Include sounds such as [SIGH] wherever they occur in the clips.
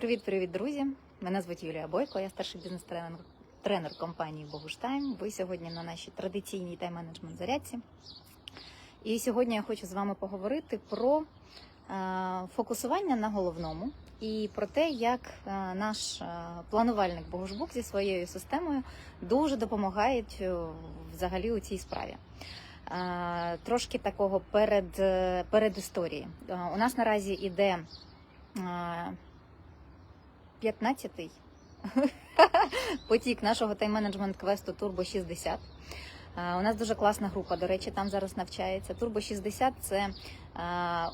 Привіт-привіт, друзі! Мене звуть Юлія Бойко, я старший бізнес-тренер тренер компанії Богуштайм. Ви сьогодні на нашій традиційній тайм-менеджмент зарядці. І сьогодні я хочу з вами поговорити про е, фокусування на головному і про те, як е, наш е, планувальник Богушбук зі своєю системою дуже допомагають е, взагалі у цій справі. Трошки такого перед, перед історії. У нас наразі іде 15-й [LAUGHS] потік нашого тайм-менеджмент квесту Turbo 60. У нас дуже класна група, до речі, там зараз навчається. Turbo 60 це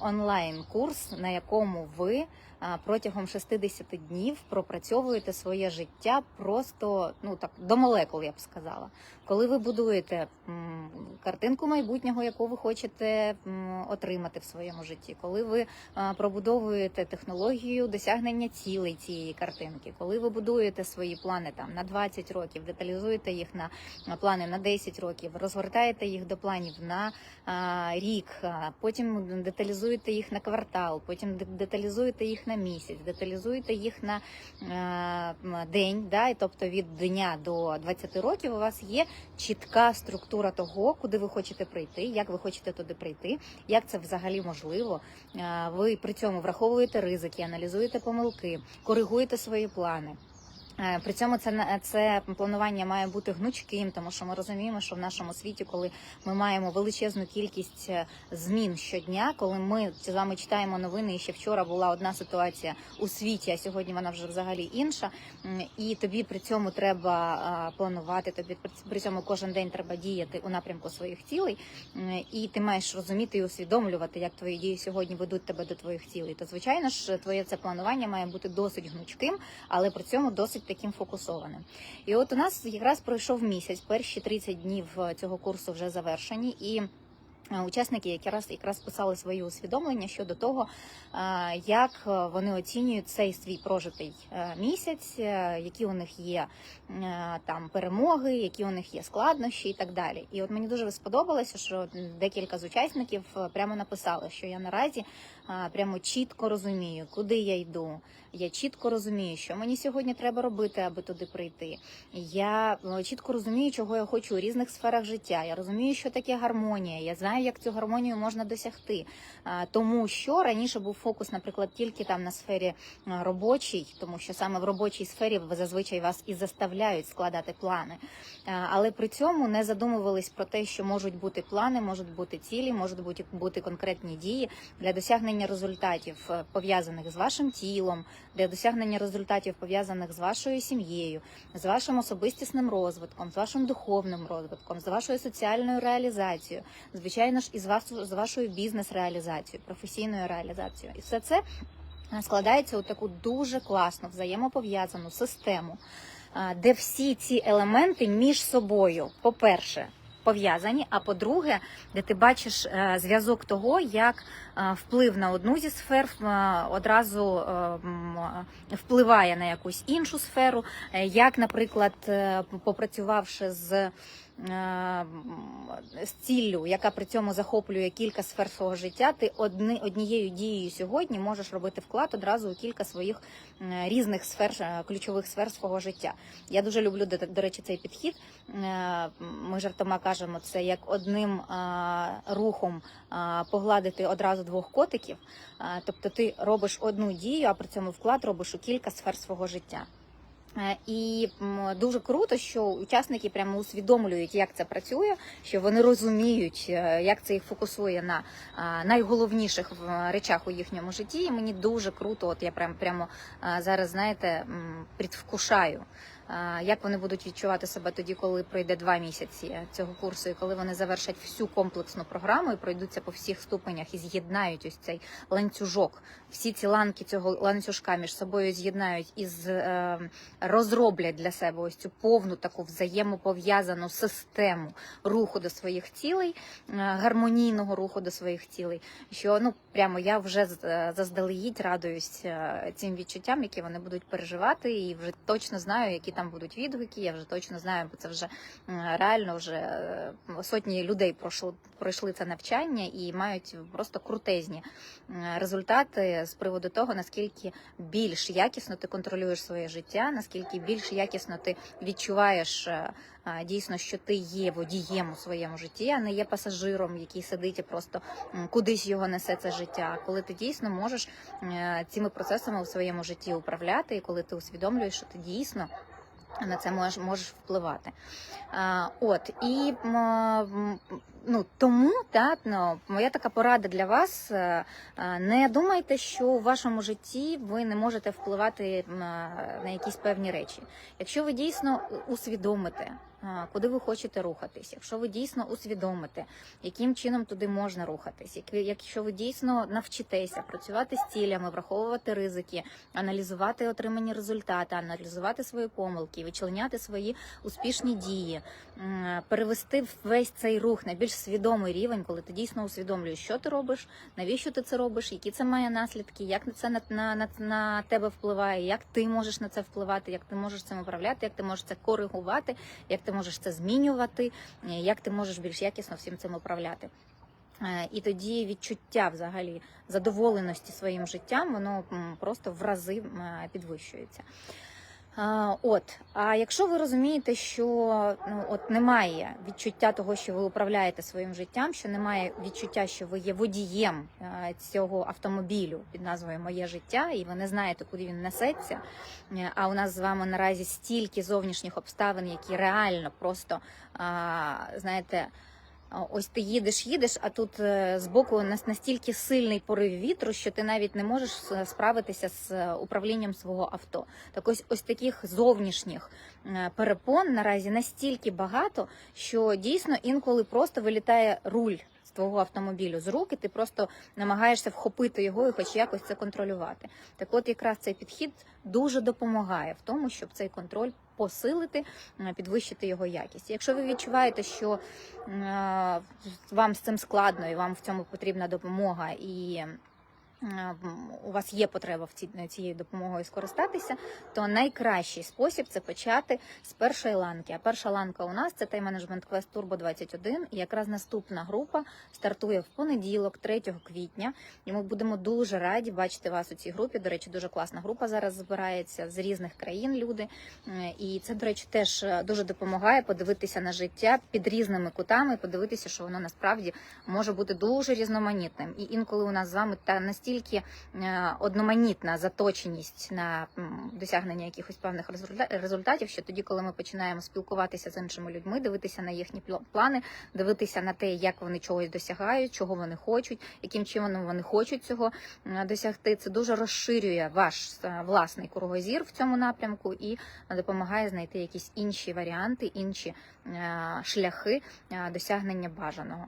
онлайн-курс, на якому ви протягом 60 днів пропрацьовуєте своє життя просто ну так до молекул, я б сказала. Коли ви будуєте картинку майбутнього, яку ви хочете отримати в своєму житті, коли ви пробудовуєте технологію досягнення цілей цієї картинки, коли ви будуєте свої плани там на 20 років, деталізуєте їх на, на плани на 10 років, розгортаєте їх до планів на рік, потім деталізуєте їх на квартал, потім деталізуєте їх на місяць, деталізуєте їх на м, день, да, і тобто від дня до 20 років у вас є чітка структура того, куди ви хочете прийти, як ви хочете туди прийти, як це взагалі можливо. А, Ви при цьому враховуєте ризики, аналізуєте помилки, коригуєте свої плани. Е, При цьому це це планування має бути гнучким, тому що ми розуміємо, що в нашому світі, коли ми маємо величезну кількість е, змін щодня, коли ми з вами читаємо новини, і ще вчора була одна ситуація у світі, а сьогодні вона вже взагалі інша. І тобі при цьому треба планувати, тобі при цьому кожен день треба діяти у напрямку своїх цілей, і ти маєш розуміти і усвідомлювати, як твої дії сьогодні ведуть тебе до твоїх цілей. То звичайно ж, твоє це планування має бути досить гнучким, але при цьому досить таким фокусованим. І от у нас якраз пройшов місяць, перші 30 днів е, цього курсу вже завершені, і учасники якраз якраз писали свої усвідомлення щодо того, е, як е, вони оцінюють цей свій прожитий е, місяць, е, які у них є е, там перемоги, які у них є складнощі і так далі. І от мені дуже сподобалося, що декілька з учасників е, прямо написали, що я наразі прямо чітко розумію, куди я йду. Я чітко розумію, що мені сьогодні треба робити, аби туди прийти. Я е, чітко розумію, чого я хочу у різних сферах життя. Я розумію, що таке гармонія. Я знаю, як цю гармонію можна досягти. Тому що раніше був фокус, наприклад, тільки там на сфері е, робочій, тому що саме в робочій сфері ви зазвичай вас і заставляють складати плани. Але при цьому не задумувались про те, що можуть бути плани, можуть бути цілі, можуть бути бути конкретні дії для досягнення результатів е, пов'язаних з вашим тілом, для досягнення результатів пов'язаних з вашою сім'єю, з вашим особистісним розвитком, з вашим духовним розвитком, з вашою соціальною реалізацією, звичайно ж, і з вас з вашою бізнес-реалізацією, професійною реалізацією. І все це е, складається у таку дуже класну взаємопов'язану систему, е, де всі ці елементи між собою, по-перше, пов'язані. А по-друге, де ти бачиш е, зв'язок того, як вплив на одну зі сфер одразу впливає на якусь іншу сферу, як, наприклад, попрацювавши з. Е, З ціллю, яка при цьому захоплює кілька сфер свого життя, ти одни, однією дією сьогодні можеш робити вклад одразу у кілька своїх різних сфер, е, ключових сфер свого життя. Я дуже люблю до, речі цей підхід. Е, Ми жартома кажемо це як одним рухом погладити одразу двох котиків. Тобто ти робиш одну дію, а при цьому вклад робиш у кілька сфер свого життя. Е, І дуже круто, що учасники прямо усвідомлюють, як це працює, що вони розуміють, е, як це їх фокусує на найголовніших речах у їхньому житті. І мені дуже круто, от я прям прямо зараз, знаєте, підвкушаю. Як вони будуть відчувати себе тоді, коли пройде два місяці цього курсу, і коли вони завершать всю комплексну програму і пройдуться по всіх ступенях і з'єднають ось цей ланцюжок, всі ці ланки цього ланцюжка між собою з'єднають і е, розроблять для себе ось цю повну таку взаємопов'язану систему руху до своїх цілей, е, гармонійного руху до своїх цілей. Що ну прямо я вже е, заздалегідь радуюсь цим відчуттям, які вони будуть переживати, і вже точно знаю, які там будуть відгуки. Я вже точно знаю, бо це вже реально вже е, сотні людей пройшли, пройшли це навчання і мають просто крутезні результати з приводу того, наскільки більш якісно ти контролюєш своє життя, наскільки більш якісно ти відчуваєш. е, Дійсно, що ти є водієм у своєму житті, а не є пасажиром, який сидить і просто кудись його несе це життя. Коли ти дійсно можеш е, цими процесами у своєму житті управляти, і коли ти усвідомлюєш, що ти дійсно на це можеш, можеш впливати. А, от і ну тому та ну, моя така порада для вас. е, е, Не думайте, що у вашому житті ви не можете впливати на якісь певні речі. Якщо ви дійсно усвідомите, е, куди ви хочете рухатись, якщо ви дійсно усвідомите, яким чином туди можна рухатись, якщо ви дійсно навчитеся працювати з цілями, враховувати ризики, аналізувати отримані результати, аналізувати свої помилки, вичленяти свої успішні дії, перевести весь цей рух на більш свідомий рівень, коли ти дійсно усвідомлюєш, що ти робиш, навіщо ти це робиш, які це має наслідки, як це на, на, на, на тебе впливає, як ти можеш на це впливати, як ти можеш цим управляти, як ти можеш це коригувати, як ти можеш це змінювати, е, як ти можеш більш якісно всім цим управляти. Е, І тоді відчуття взагалі задоволеності своїм життям, воно просто в рази е, підвищується. От, а якщо ви розумієте, що ну от немає відчуття того, що ви управляєте своїм життям, що немає відчуття, що ви є водієм е, цього автомобілю під назвою Моє життя, і ви не знаєте, куди він несеться. е, А у нас з вами наразі стільки зовнішніх обставин, які реально просто знаєте. Ось ти їдеш, їдеш, а тут е, збоку нас- настільки сильний порив вітру, що ти навіть не можеш справитися з е, управлінням свого авто. Так ось ось таких зовнішніх е, перепон наразі настільки багато, що дійсно інколи просто вилітає руль з твого автомобілю з рук, і ти просто намагаєшся вхопити його і хоч якось це контролювати. Так от якраз цей підхід дуже допомагає в тому, щоб цей контроль посилити, е, підвищити його якість. Якщо ви відчуваєте, що е, вам з цим складно і вам в цьому потрібна допомога і у вас є потреба в ці, цією допомогою скористатися, то найкращий спосіб це почати з першої ланки. А перша ланка у нас це Management Quest Turbo 21. І якраз наступна група стартує в понеділок, 3 квітня. І ми будемо дуже раді бачити вас у цій групі. До речі, дуже класна група зараз збирається з різних країн люди. І це, до речі, теж е, дуже допомагає подивитися на життя під різними кутами, подивитися, що воно насправді може бути дуже різноманітним. І інколи у нас з вами та настільки е, одноманітна заточеність на досягнення якихось певних результа- результатів, що тоді, коли ми починаємо спілкуватися з іншими людьми, дивитися на їхні пл- плани, дивитися на те, як вони чогось досягають, чого вони хочуть, яким чином вони хочуть цього досягти, це дуже розширює ваш власний кругозір в цьому напрямку і допомагає знайти якісь інші варіанти, інші е, шляхи е, досягнення бажаного.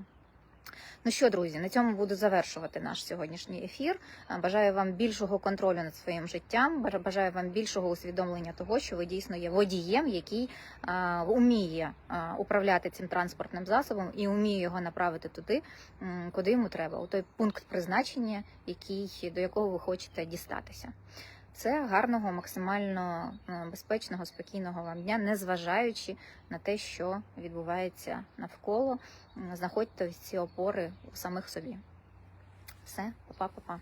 Ну що, друзі, на цьому буду завершувати наш сьогоднішній ефір. Е, Бажаю вам більшого контролю над своїм життям. Бажаю вам більшого усвідомлення того, що ви дійсно є водієм, який е, вміє е, управляти цим транспортним засобом і вміє його направити туди, куди йому треба, у той пункт призначення, який до якого ви хочете дістатися. Це гарного, максимально е, безпечного, спокійного вам дня, незважаючи на те, що відбувається навколо. Знаходьте ці опори у самих собі. Все, па-па-па-па.